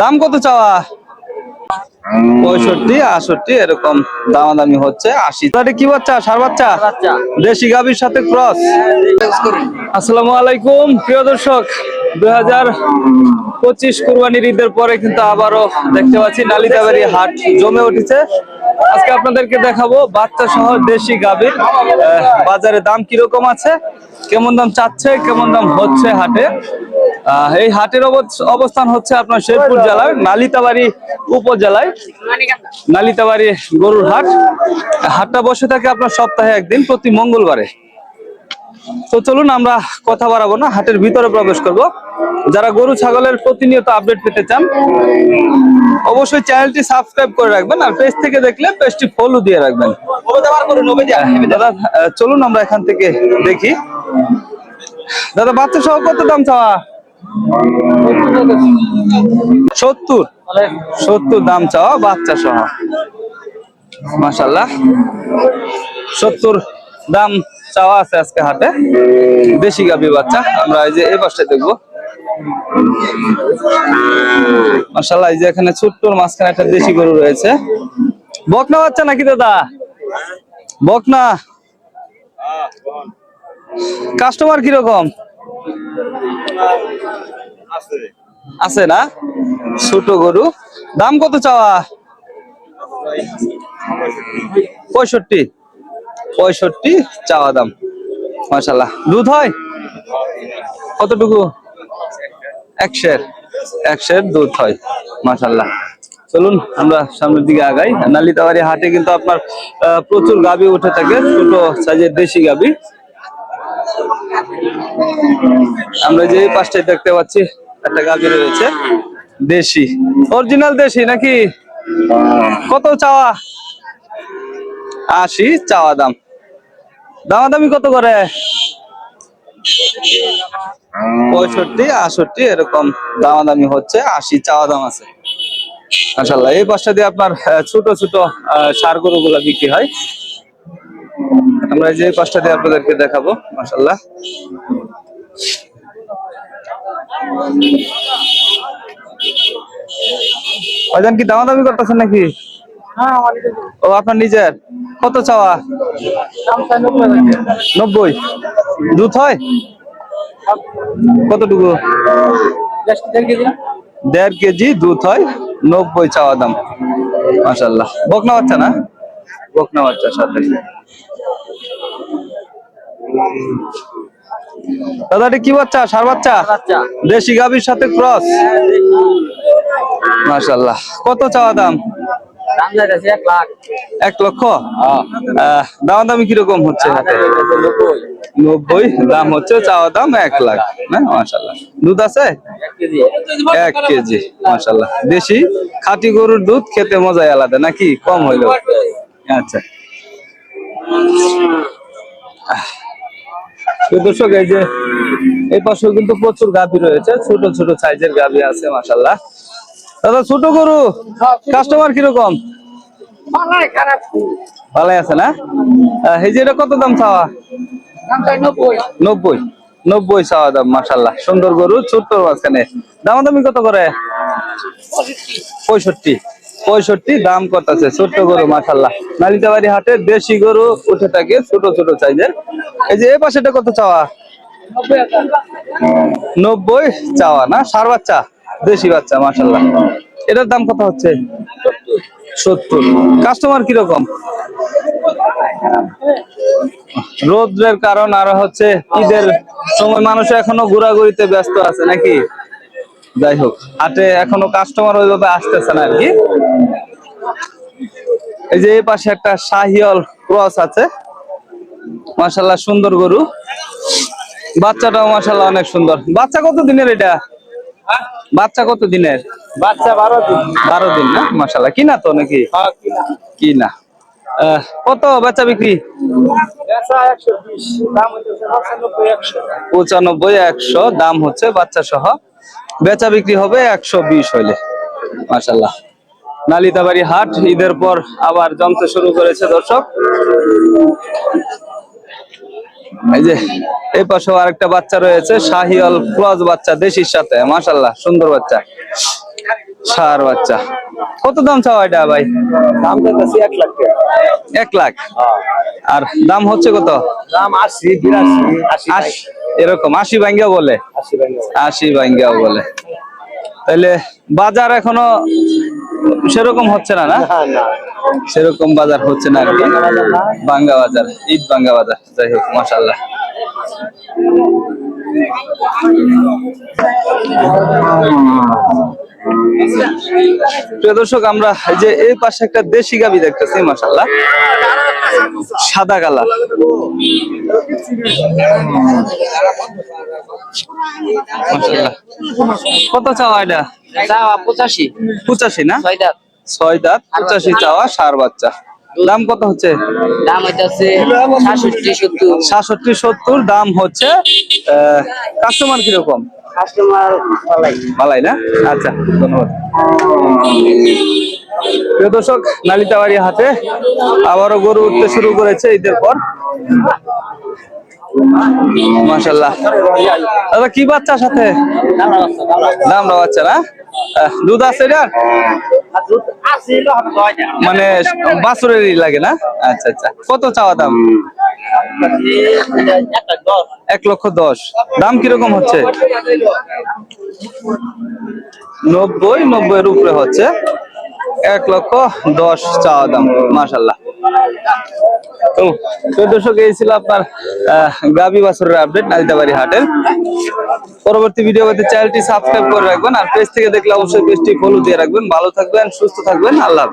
দাম কত চাওয়া? পঁয়ষট্টি আষট্টি এরকম দামাদামি হচ্ছে আশি। তাহলে কি বাচ্চা? সার বাচ্চা? দেশি গাভীর সাথে ক্রস আসসালামু আলাইকুম প্রিয় দর্শক। দুই হাজার পঁচিশ কুরবানির ঈদের পরে কিন্তু আবারও দেখতে পাচ্ছি নালিতাবাড়ি হাট জমে উঠেছে। আজকে আপনাদেরকে দেখাবো বাচ্চা সহ দেশি গাভীর বাজারে দাম কীরকম আছে কেমন দাম চাচ্ছে কেমন দাম হচ্ছে হাটে। এই হাটের অবস- অবস্থান হচ্ছে আপনার শেরপুর জেলার নালিতাবাড়ি উপজেলায়। নালিতাবাড়ি গরুর হাট। হাটটা বসে থাকে আপনার সপ্তাহে একদিন, প্রতি মঙ্গলবারে। তো চলুন আমরা কথা বাড়াবো না, হাটের ভিতরে প্রবেশ করব। যারা গরু, ছাগলের প্রতিনিয়ত আপডেট পেতে চান, অবশ্যই চ্যানেলটি সাবস্ক্রাইব করে রাখবেন আর পেজ থেকে দেখলে পেজটি ফলো দিয়ে রাখবেন। দাদা চলুন আমরা এখান থেকে দেখি। দাদা বাচ্চা সহ কত দাম চাওয়া? সত্তর। সত্তর দাম চাওয়া বাচ্চা সহ। মাসাল্লাহ সত্তর দাম চাওয়া আছে আজকে হাটে। দেশি গাবি বাচ্চা আমরা এই যে এই পাশটা দেখব। মাসাল্লাহ এই যে এখানে ছোট্টর মাঝখানে একটা দেশি গরু রয়েছে। বকনা বাচ্চা নাকি দাদা? বকনা। কাস্টমার কীরকম? আছে। না? ছোট গরু। দাম কত চাওয়া? পঁয়ষট্টি। পঁয়ষট্টি চাওয়া দাম। মাসাল্লাহ দুধ হয়? কতটুকু? একশের। একশের দুধ হয়। মাসাল্লাহ চলুন, আমরা সামনের দিকে আগাই। নালিতাবাড়ি হাটে কিন্তু আপনার প্রচুর গাবি উঠে থাকে। ছোট সাইজের দেশি গাবি। আমরা যে এই পাশটায় দেখতে পাচ্ছি, একটা গাবি রয়েছে। দেশি। অরিজিনাল দেশি নাকি? কত চাওয়া? আশি, চাওয়া দাম। দামাদামি কত করে? পঁয়ষট্টি আষট্টি এরকম দামাদামি হচ্ছে। আশি চাওয়া দাম আছে। মাসাল্লাহ এই পাশটা দিয়ে আপনার ছোট ছোট সার গরু গুলা বিক্রি হয়। আমরা এই যে পাশটা দিয়ে আপনাদেরকে দেখাবো মাসাল্লাহ ওইজন কি দামাদামি করতেছেন নাকি? ও আপনার নিজের? কত চাওয়া? নব্বই দুধ হয়? কতটুকু? দেড় কেজি দুধ হয় নব্বই চাওয়া দাম। মাসাল্লাহ বকনা বাচ্চা না? বকনা বাচ্চা সাথে। দাদা এটা কি বাচ্চা? সার বাচ্চা? দেশি গাভীর সাথে ক্রস মাসাল্লাহ কত চাওয়া দাম? এক লক্ষ? আহ, দাম দামি কীরকম হচ্ছে নব্বই। দাম হচ্ছে চাওয়া দাম এক লাখ মাসাল্লাহ দুধ আছে? এক কেজি। মাসাল্লাহ দেশি? খাঁটি গরুর দুধ খেতে মজাই আলাদা নাকি? কম হইল আচ্ছা। দর্শক এই যে এই পাশেও কিন্তু প্রচুর গাভী রয়েছে ছোট ছোট সাইজের গাভী আছে মাসাল্লাহ দাদা ছোট গরু কাস্টমার কীরকম? ভালো আছে না? এই যে এটা কত দাম চাওয়া? নব্বই। নব্বই। চাওয়া দাম মাসাল্লাহ সুন্দর গরু ছোট্ট মাঝখানে। দামাদামি কত করে? পঁয়ষট্টি। পঁয়ষট্টি, দাম কত আছে ছোট্ট গরু মাসাল্লাহ নালিতাবাড়ি হাটে দেশি গরু উঠে থাকে ছোট ছোট সাইজের। এই যে এই পাশেটা কত চাওয়া? নব্বই চাওয়া, না? সার বাচ্চা, দেশি বাচ্চা মাসাল্লাহ এটার দাম কত হচ্ছে? সত্তর। কাস্টমার কীরকম? রোদ্রের কারণ আর হচ্ছে ঈদের সময় মানুষ এখনও ঘোরাঘুরিতে ব্যস্ত আছে নাকি? যাই হোক, হাটে এখনও কাস্টমার ওইভাবে আসতেছে না আর কি। এই যে এই পাশে একটা শাহিয়াল ক্রস আছে। মাশাল্লাহ সুন্দর গরু। বাচ্চাটাও মাশাল্লাহ অনেক সুন্দর। বাচ্চা কত দিনের এটা? বাচ্চা কত দিনের? বাচ্চা বারো দিন। বারো দিন না? মাশাল্লাহ কিনা তো নাকি? কিনা। কত বেচা বিক্রি? পঁচানব্বই একশো। দাম হচ্ছে বাচ্চা সহ বেচা বিক্রি হবে একশো বিশ হইলে। মাশাল্লাহ নালিতাবাড়ি হাট ঈদের পর আবার জমতে শুরু করেছে দর্শক। এই যে এই পাশেও আরেকটা বাচ্চা রয়েছে শাহিয়াল ক্রস বাচ্চা দেশির সাথে মাশাল্লাহ সুন্দর বাচ্চা সার বাচ্চা। কত দাম চাওয়া এটা ভাই? দাম এক লাখ এক লাখ? আর দাম হচ্ছে কত? দাম আশি বিরাশি এরকম আশি ভাঙ্গা বলে? আশি ভাই বলে। তাহলে বাজার এখনও সেরকম হচ্ছে না না? সেরকম বাজার হচ্ছে না। বাঙ্গা বাজার ঈদ বাঙ্গা বাজার যাই হোক মাসাল্লাহ প্রিয় দর্শক আমরা এই যে এই পাশে একটা দেশি গাবি দেখতেছি মাসাল্লাহ সাদা কালার। কত চাওয়া এটা? চাওয়া পঁচাশি। পঁচাশি না? ছয় দাঁত। ছয় দাঁত পঁচাশি চাওয়া সার বাচ্চা। দাম কত হচ্ছে? দাম হইতেছে সাতষট্টি সত্তর। সাতষট্টি সত্তর দাম হচ্ছে কাস্টমার কীরকম? কাস্টমার ভালাই। ভালাই না? আচ্ছা ধন্যবাদ। প্রিয় দর্শক নালিতাবাড়ি হাটে আবারও গরু উঠতে শুরু করেছে ঈদের পর। মাশাল্লাহ দাদা কি বাচ্চা সাথে? দামরা বাচ্চা না? দুধ আছে না মানে বাছুরেরই লাগে না? আচ্ছা আচ্ছা। কত চাওয়া দাম? এক লক্ষ দশ। দাম কীরকম হচ্ছে? নব্বই, নব্বইয়ের উপরে হচ্ছে। এক লক্ষ দশ চাওয়া দাম মাসাল্লাহ তো ছিল আপনার আপডেট হাটের। পরবর্তী ভিডিও চ্যানেলটি সাবস্ক্রাইব করে রাখবেন, আর থেকে দেখলে অবশ্যই দিয়ে রাখবেন। ভালো থাকবেন, সুস্থ থাকবেন, আল্লাহ